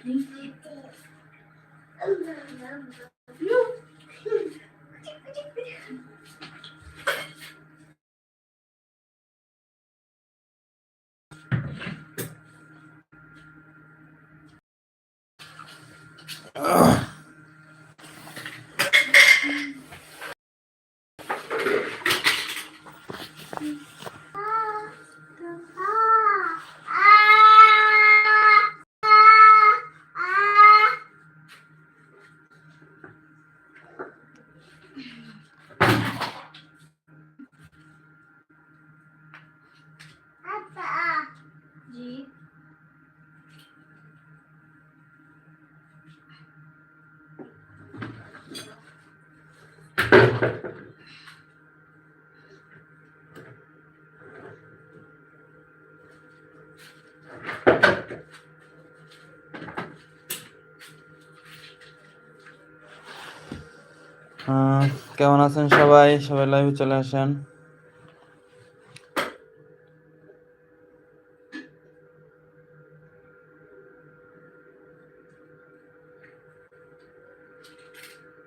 जी আহ, কেমন আছেন সবাই? সবাই লাইভে চলে আসেন।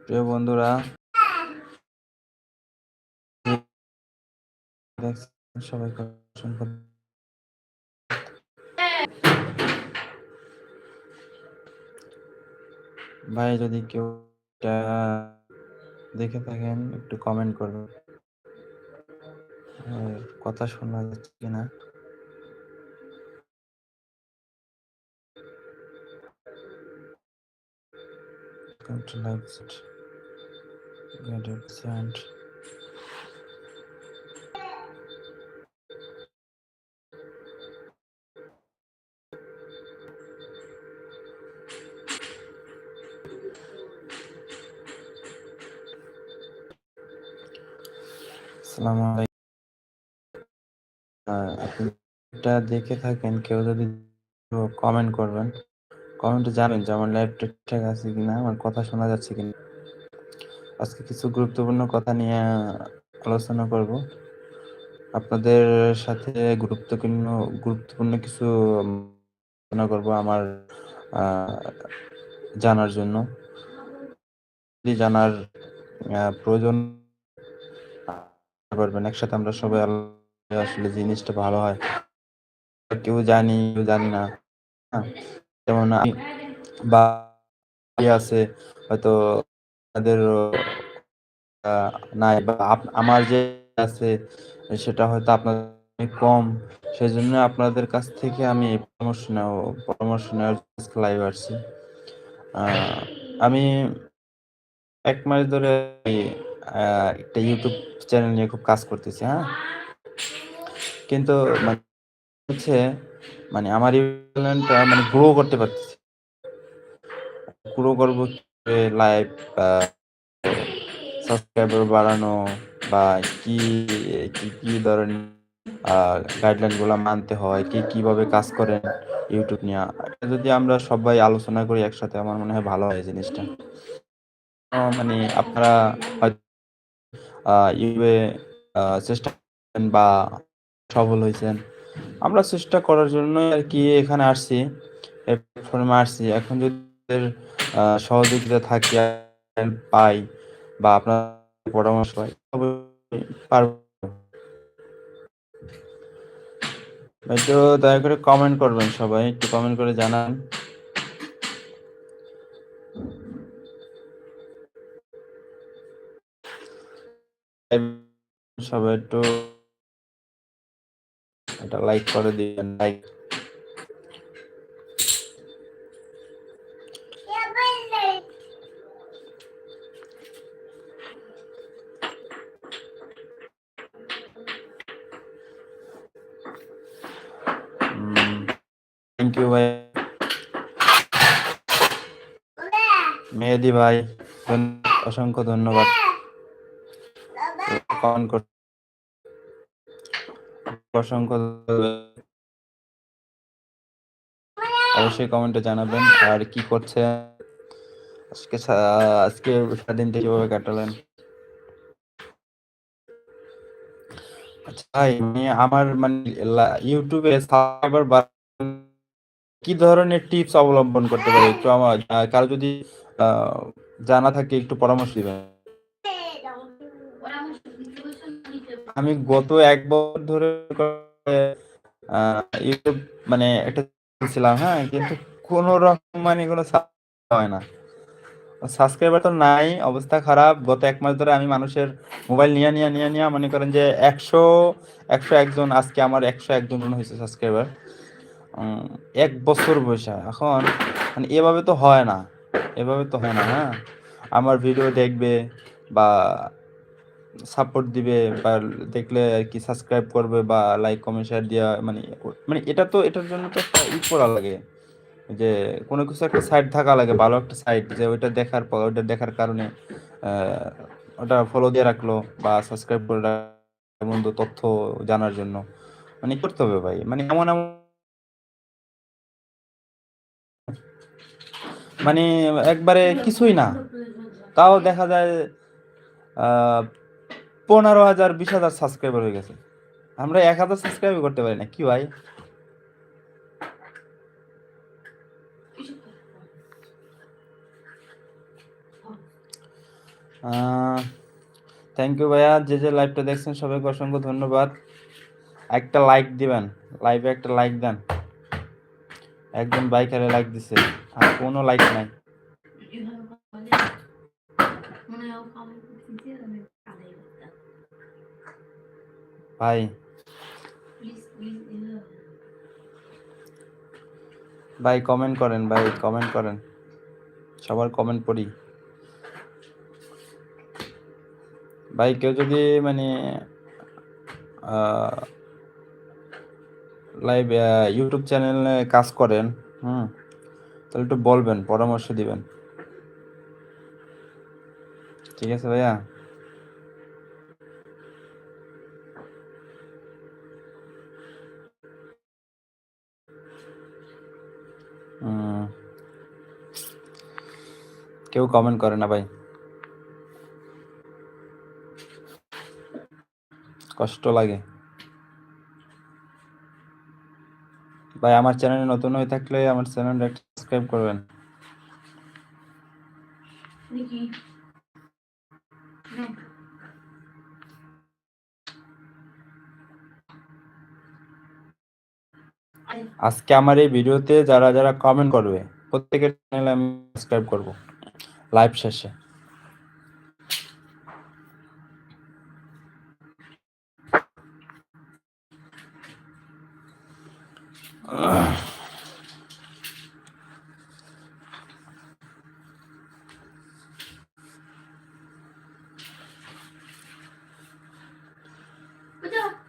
প্রিয় বন্ধুরা সবাইকে ভাই যদি কেউ দেখে থাকেন একটু কমেন্ট করবেন কথা শোনা যাচ্ছে কিনা Come to. Get it sent. দেখে থাকেন, কেউ যদি কমেন্ট করবেন কমেন্টে জানেন যে আমার লাইভ ঠিকঠাক আছে কিনা, আমার কথা শোনা যাচ্ছে কিনা। আজকে কিছু গুরুত্বপূর্ণ কথা নিয়ে আলোচনা করব। আপনাদের সাথে গুরুত্বপূর্ণ গুরুত্বপূর্ণ কিছু আলোচনা করব আমার জানার জন্য। জানার প্রয়োজন পারবেন একসাথে আমরা সবাই আসলে জিনিসটা ভালো হয়। কেউ জানি কেউ জানি না। হ্যাঁ, যেমন বা আছে হয়তো তাদের নাই বা আমার যে আছে সেটা হয়তো আপনার কম। সেই জন্য আপনাদের কাছ থেকে আমি পরামর্শ নেব পরামর্শ নেওয়ার লাইভ আসছি। আমি এক মাস ধরে একটা ইউটিউব চ্যানেল নিয়ে খুব কাজ করতেছি হ্যাঁ? কিন্তু মানে হচ্ছে মানে আমার চ্যানেলটা মানে গ্রো করতে পারতেছি। গ্রো করব লাইভ বা সাবস্ক্রাইবার বাড়ানো, বা কি কি কি ধরনের গাইডলাইনগুলো মানতে হয়, কি কীভাবে কাজ করেন ইউটিউব নিয়ে। যদি আমরা সবাই আলোচনা করি একসাথে, আমার মনে হয় ভালো হয় জিনিসটা। মানে আপনারা ইউটিউবে চেষ্টা বা সফল হয়েছেন। আমরা চেষ্টা করার জন্য আর কি এখানে আসছি প্ল্যাটফর্মে আসছি। এখন যদি সহযোগিতা থাকে পাই বা আপনার পরামর্শ পাই তবে একটু দয়া করে কমেন্ট করবেন সবাই, একটু কমেন্ট করে জানান। সবাই একটু এটা লাইক করে দিবেন লাইক থ্যাংক ইউ ভাই। মেহেদি ভাই অসংখ্য ধন্যবাদ। কমেন্ট কর অসংখ্য। অবশ্যই কমেন্টে জানাবেন আর কি করছে। আজকে আজকে সারাদিনটা কীভাবে কাটালেন? আচ্ছা আমি আমার মানে ইউটিউবে সাবস্ক্রাইবার কি ধরনের টিপস অবলম্বন করতে পারি? একটু আমার কারও যদি জানা থাকে একটু পরামর্শ দিবেন। আমি গত এক বছর ধরে ইউটিউব মানে একটা ছিলাম হ্যাঁ কিন্তু কোনো রকম মানে কোনো হয় না। সাবস্ক্রাইবার তো নাই, অবস্থা খারাপ। গত এক মাস ধরে আমি মানুষের মোবাইল নিয়ে নিয়ে নিয়ে নিয়ে মনে করেন যে একশো একশো একজন, আজকে আমার একশো একজন মনে হয়েছে সাবস্ক্রাইবার। এক বছর বসে এখন মানে এভাবে তো হয় না, এভাবে তো হয় না হ্যাঁ। আমার ভিডিও দেখবে বা সাপোর্ট দিবে বা দেখলে আর কি সাবস্ক্রাইব করবে বা লাইক কমেন্ট শেয়ার দেওয়া মানে মানে এটা তো, এটার জন্য তো একটা ই করা লাগে। যে কোনো কিছু একটা সাইট থাকা লাগে, ভালো একটা সাইট যে ওইটা দেখার পর, ওইটা দেখার কারণে ওটা ফলো দিয়ে রাখল বা সাবস্ক্রাইব করে রাখল তথ্য জানার জন্য। মানে করতে হবে ভাই? মানে এমন এমন মানে একবারে কিছুই না। তাও দেখা যায় পনেরো হাজার, বিশ হাজার সাবস্ক্রাইবার হয়ে গেছে। আমরা এক হাজার সাবস্ক্রাইব করতে পারি না। কি ভাই? থ্যাংক ইউ ভাইয়া। যে যে লাইভটা দেখছেন, সবাইকে অসংখ্য ধন্যবাদ। একটা লাইক দিবেন। লাইভে একটা লাইক দেন। একজন বাইকারে লাইক দিছে। আর কোনো লাইক নাই। ভাই। ভাই কমেন্ট করেন ভাই কমেন্ট করেন। সবার কমেন্ট পড়ি। ভাই কেউ যদি মানে লাইভ ইউটিউব চ্যানেলে কাজ করেন হুম তাহলে একটু বলবেন পরামর্শ দিবেন। ঠিক আছে ভাইয়া? কেউ কমেন্ট করে না ভাই। কষ্ট লাগে। ভাই আমার চ্যানেলে নতুন হয়ে থাকলে আমার চ্যানেলটা সাবস্ক্রাইব করবেন। আজকে আমার এই ভিডিওতে যারা যারা কমেন্ট করবে প্রত্যেকের চ্যানেলে আমি সাবস্ক্রাইব করব। লাইভ শেষে।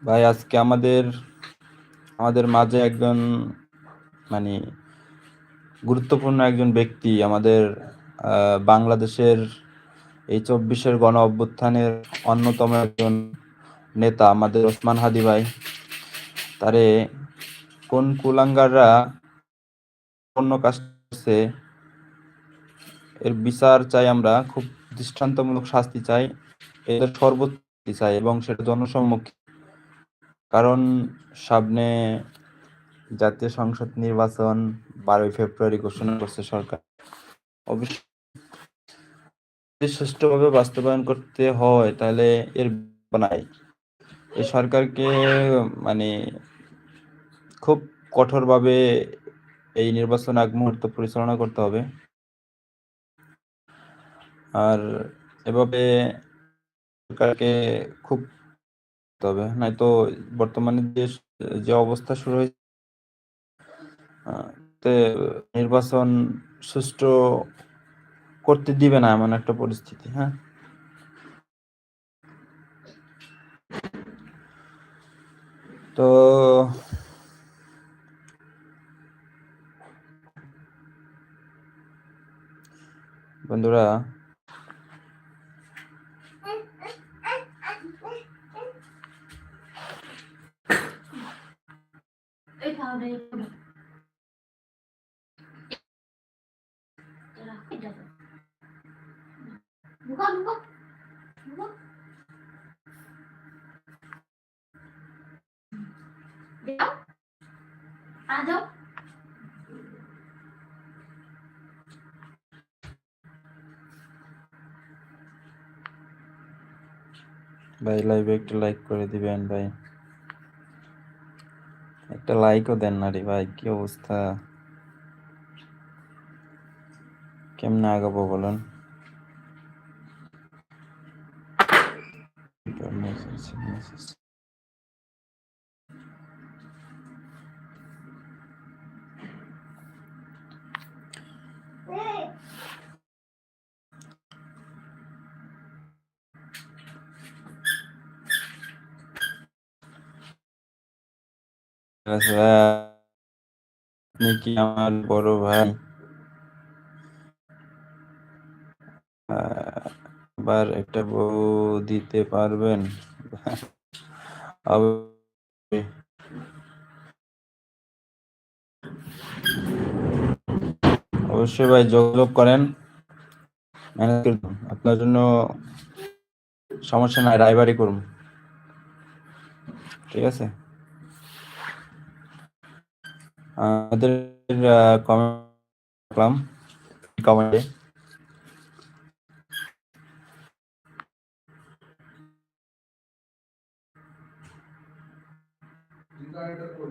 ভাই আজকে আমাদের আমাদের মাঝে একজন মানে গুরুত্বপূর্ণ একজন ব্যক্তি আমাদের বাংলাদেশের এই চব্বিশের গণ অভ্যুত্থানের অন্যতম একজন নেতা আমাদের ওসমান হাদি ভাই। তারে কোন কুলাঙ্গাররা অন্য কাজ করছে, এর বিচার চাই আমরা, খুব দৃষ্টান্তমূলক শাস্তি চাই, এদের সর্বোচ্চ চাই এবং সেটা জনসম্মুখে। কারণ সামনে জাতীয় সংসদ নির্বাচন বারোই ফেব্রুয়ারি ঘোষণা করছে সরকার। অবশ্যই যদি সুষ্ঠুভাবে বাস্তবায়ন করতে হয়, তাহলে এর বিকল্প নাই। এই সরকারকে মানে খুব কঠোরভাবে এই নির্বাচন আগ মুহূর্ত পরিচালনা করতে হবে। আর এভাবে সরকারকে খুব করতে হবে। নয়তো বর্তমানে যে যে অবস্থা শুরু হয়েছে নির্বাচন সুষ্ঠু করতে দিবে না এমন একটা পরিস্থিতি হ্যাঁ? তো বন্ধুরা 누 যাও ভাই লাইভে একটু লাইক করে দিবেন ভাই। একটা লাইকও দেন না রে ভাই, কি অবস্থা? কেমনে আগাবো বলুন? আচ্ছা, আপনি কি আমার বড় ভাই? আবার একটা বউ দিতে পারবেন? অবশ্যই। ভাই যোগাযোগ করেন। আপনার জন্য সমস্যা নাই রায়বাড়ি করুন। ঠিক আছে? আমাদের কমেন্ট কমেন্টে আও।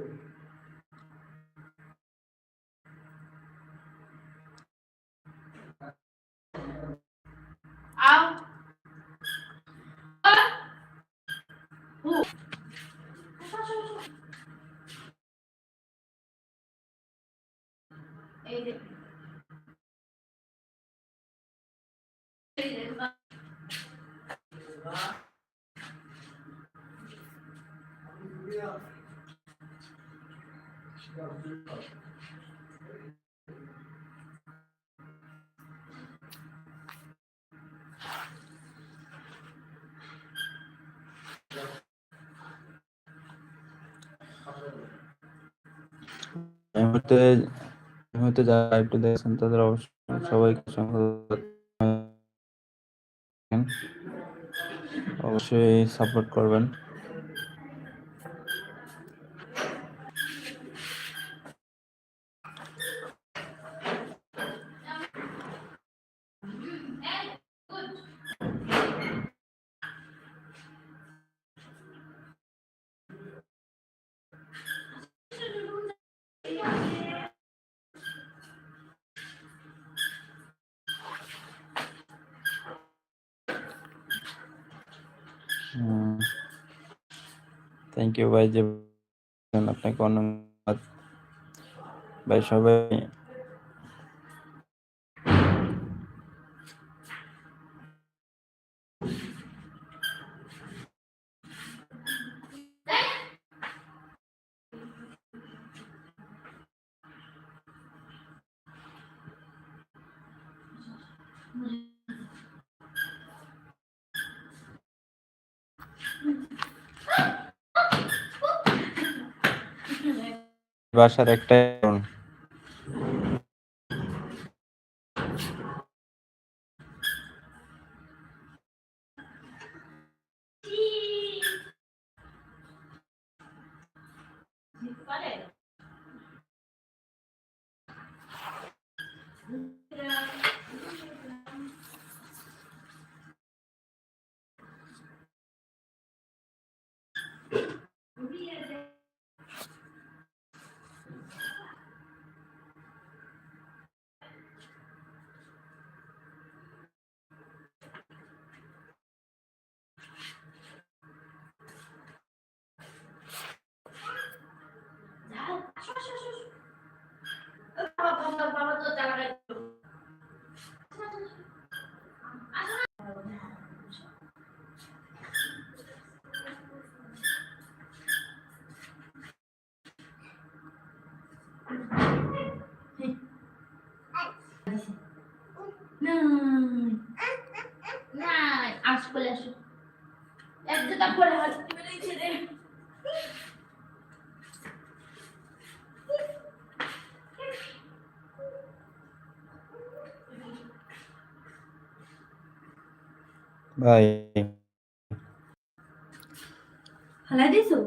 মুহূর্তে মুহূর্তে যারা লাইভটা দেখছেন তাদের অবশ্যই সবাইকে অবশ্যই সাপোর্ট করবেন। থ্যাংক ইউ ভাই যে আপনাকে অনেক ভাই সবাই বাসার একটাই কারণ। যাও, আসো, আসো, আসো, আসো। বাবা, বাবা, বাবা, তোর জায়গাটায় একটু। আসো, আসো, আসো। আসো না। না না আসো বলে আসো। এক জুতা পরে হাত বেরিয়েছে রে। ভাই। হালাই দিছো?